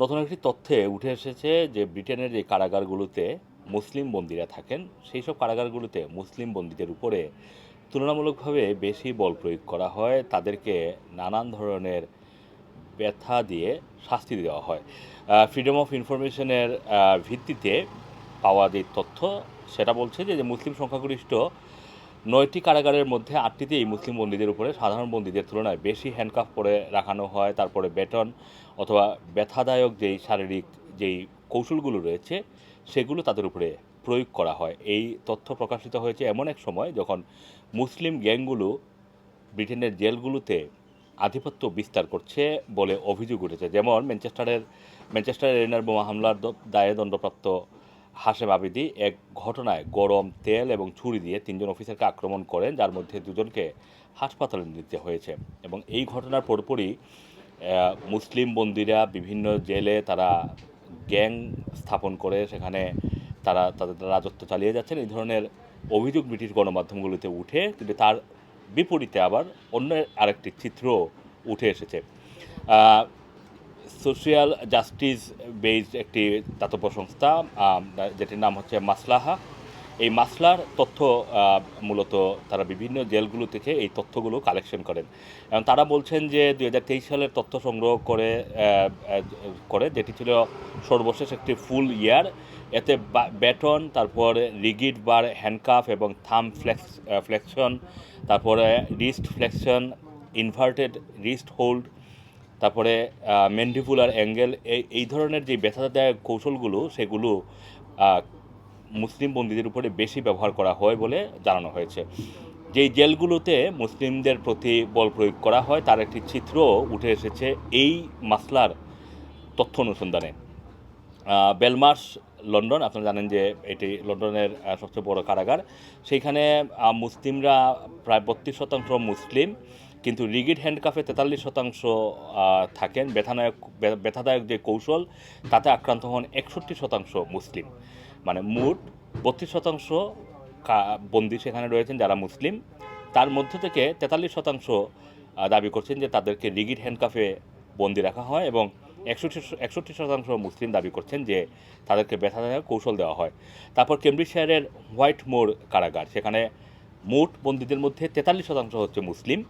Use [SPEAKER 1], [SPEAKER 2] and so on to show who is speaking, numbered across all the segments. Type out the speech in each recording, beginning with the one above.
[SPEAKER 1] নতুন একটি তথ্যে উঠে এসেছে যে ব্রিটেনের যে কারাগারগুলোতে মুসলিম বন্দীরা থাকেন, সেই সব কারাগারগুলোতে মুসলিম বন্দীদের উপরে তুলনামূলকভাবে বেশি বল প্রয়োগ করা হয়। তাদেরকে নানান ধরনের ব্যথা দিয়ে শাস্তি দেওয়া হয়। ফ্রিডম অফ ইনফরমেশনের ভিত্তিতে পাওয়া যে তথ্য, সেটা বলছে যে মুসলিম সংখ্যাগরিষ্ঠ নয়টি কারাগারের মধ্যে আটটিতে এই মুসলিম বন্দীদের উপরে সাধারণ বন্দীদের তুলনায় বেশি হ্যান্ডকাফ করে রাখানো হয়, তারপরে বেটন অথবা ব্যথাদায়ক যেই শারীরিক যেই কৌশলগুলো রয়েছে, সেগুলো তাদের উপরে প্রয়োগ করা হয়। এই তথ্য প্রকাশিত হয়েছে এমন এক সময় যখন মুসলিম গ্যাংগুলো ব্রিটেনের জেলগুলোতে আধিপত্য বিস্তার করছে বলে অভিযোগ উঠেছে। যেমন ম্যানচেস্টারের, ম্যানচেস্টার এরিনার বোমা হামলার দায়ে দণ্ডপ্রাপ্ত হাসেম আবিদি এক ঘটনায় গরম তেল এবং ছুরি দিয়ে তিনজন অফিসারকে আক্রমণ করেন, যার মধ্যে দুজনকে হাসপাতালে নিতে হয়েছে। এবং এই ঘটনার পরপরই মুসলিম বন্দীরা বিভিন্ন জেলে তারা গ্যাং স্থাপন করে, সেখানে তারা তাদের রাজত্ব চালিয়ে যাচ্ছেন। এই ধরনের অভিযোগ ব্রিটিশ গণমাধ্যমগুলিতে উঠে, কিন্তু তার বিপরীতে আবার অন্য আরেকটি চিত্র উঠে এসেছে। সোশিয়াল জাস্টিস বেসড একটি দাতব্য সংস্থা যেটির নাম হচ্ছে মাসলাহা। এই মাসলার তথ্য মূলত তারা বিভিন্ন জেলগুলো থেকে এই তথ্যগুলো কালেকশন করেন। এবং তারা বলছেন যে দুই হাজার তেইশ সালের তথ্য সংগ্রহ করে করে, যেটি ছিল সর্বশেষ একটি ফুল ইয়ার। এতে ব্যাটন, তারপর রিগিড বার, হ্যান্ডকাফ এবং থাম ফ্লেক্স ফ্লেকশন, তারপরে wrist flexion, inverted wrist hold তারপরে মেন্ডিপুলার অ্যাঙ্গেল এই এই ধরনের যে ব্যথাদায়ক কৌশলগুলো, সেগুলো মুসলিম বন্দীদের উপরে বেশি ব্যবহার করা হয় বলে জানানো হয়েছে। যেই জেলগুলোতে মুসলিমদের প্রতি বল প্রয়োগ করা হয়, তার একটি চিত্র উঠে এসেছে এই মাসলার তথ্য অনুসন্ধানে। বেলমার্স, লন্ডন, আপনারা জানেন যে এটি লন্ডনের সবচেয়ে বড় কারাগার। সেইখানে মুসলিমরা প্রায় বত্রিশ শতাংশ মুসলিম। কিন্তু রিগিড হ্যান্ডকাফে তেতাল্লিশ শতাংশ থাকেন। ব্যথানায়ক ব্যথাদায়ক যে কৌশল, তাতে আক্রান্ত হন একষট্টি শতাংশ মুসলিম। মানে মোট বত্রিশ শতাংশ বন্দী সেখানে রয়েছেন যারা মুসলিম। তার মধ্য থেকে তেতাল্লিশ শতাংশ দাবি করছেন যে তাদেরকে রিগিড হ্যান্ডকাফে বন্দি রাখা হয় এবং একষট্টি একষট্টি শতাংশ মুসলিম দাবি করছেন যে তাদেরকে ব্যথাদায়ক কৌশল দেওয়া হয়। তারপর কেমব্রিজশায়ারের হোয়াইট মোড় কারাগার, সেখানে মোট বন্দীদের মধ্যে তেতাল্লিশ শতাংশ হচ্ছে মুসলিম।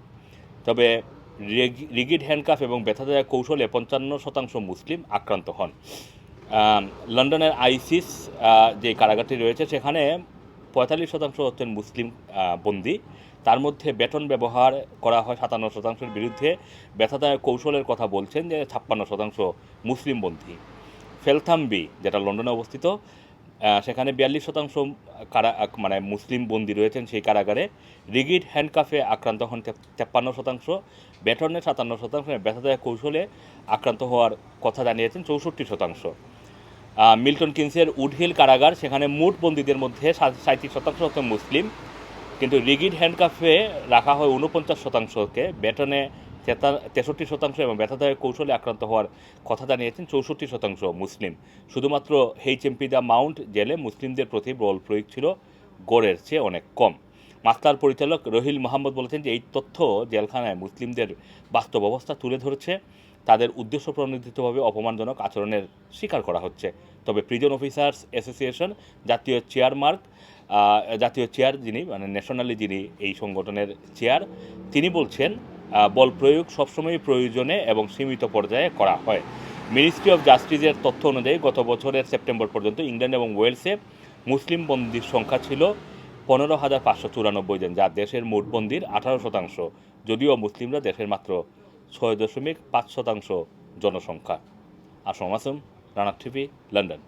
[SPEAKER 1] তবে রেগি- রিগিড হ্যান্ডকাফ এবং ব্যথাদায়ক কৌশলে পঞ্চান্ন শতাংশ মুসলিম আক্রান্ত হন। লন্ডনের আইসিস যে কারাগারটি রয়েছে, সেখানে পঁয়তাল্লিশ শতাংশ হচ্ছেন মুসলিম বন্দী। তার মধ্যে বেতন ব্যবহার করা হয় সাতান্ন শতাংশের বিরুদ্ধে। ব্যথাদায়ক কৌশলের কথা বলছেন যে ছাপ্পান্ন শতাংশ মুসলিম বন্দী। ফেলথাম্বি, যেটা লন্ডনে অবস্থিত সেখানে বিয়াল্লিশ শতাংশ কারা মানে মুসলিম বন্দী রয়েছেন সেই কারাগারে। রিগিড হ্যান্ডকাফে আক্রান্ত হন তেপ্পান্ন শতাংশ ব্যাটনের সাতান্ন শতাংশ ব্যথাদায়ক কৌশলে আক্রান্ত হওয়ার কথা জানিয়েছেন চৌষট্টি শতাংশ। মিল্টন কিন্সের উডহিল কারাগার, সেখানে মোট বন্দীদের মধ্যে সাঁত্রিশ শতাংশ হচ্ছে মুসলিম। কিন্তু রিগিড হ্যান্ডকাফে রাখা হয় উনপঞ্চাশ শতাংশকে বেটনে তেষট্টি শতাংশ এবং ব্যথাদায়ক কৌশলে আক্রান্ত হওয়ার কথা জানিয়েছেন চৌষট্টি শতাংশ মুসলিম। শুধুমাত্র এইচএমপি দ্য মাউন্ট জেলে মুসলিমদের প্রতি বল প্রয়োগ ছিল, গড়ের চেয়ে অনেক কম। মাস্টার পরিচালক রহিল মোহাম্মদ বলেছেন যে, এই তথ্য জেলখানায় মুসলিমদের বাস্তব অবস্থা তুলে ধরেছে। তাদের উদ্দেশ্য প্রণোদিতভাবে অপমানজনক আচরণের স্বীকার করা হচ্ছে। তবে প্রিজন অফিসার্স অ্যাসোসিয়েশন জাতীয় চেয়ারমার্ক জাতীয় চেয়ার যিনি মানে ন্যাশনালি যিনি এই সংগঠনের চেয়ার, তিনি বলছেন বল প্রয়োগ সবসময় প্রয়োজনে এবং সীমিত পর্যায়ে করা হয়। মিনিস্ট্রি অফ জাস্টিসের তথ্য অনুযায়ী গত বছরের সেপ্টেম্বর পর্যন্ত ইংল্যান্ড এবং ওয়েলসে মুসলিম বন্দির সংখ্যা ছিল পনেরো হাজার পাঁচশো চুরানব্বই জন, যা দেশের মোট বন্দির আঠারো শতাংশ, যদিও মুসলিমরা দেশের মাত্র ছয় দশমিক পাঁচ শতাংশ জনসংখ্যা। Assam Assam Rana TV, London.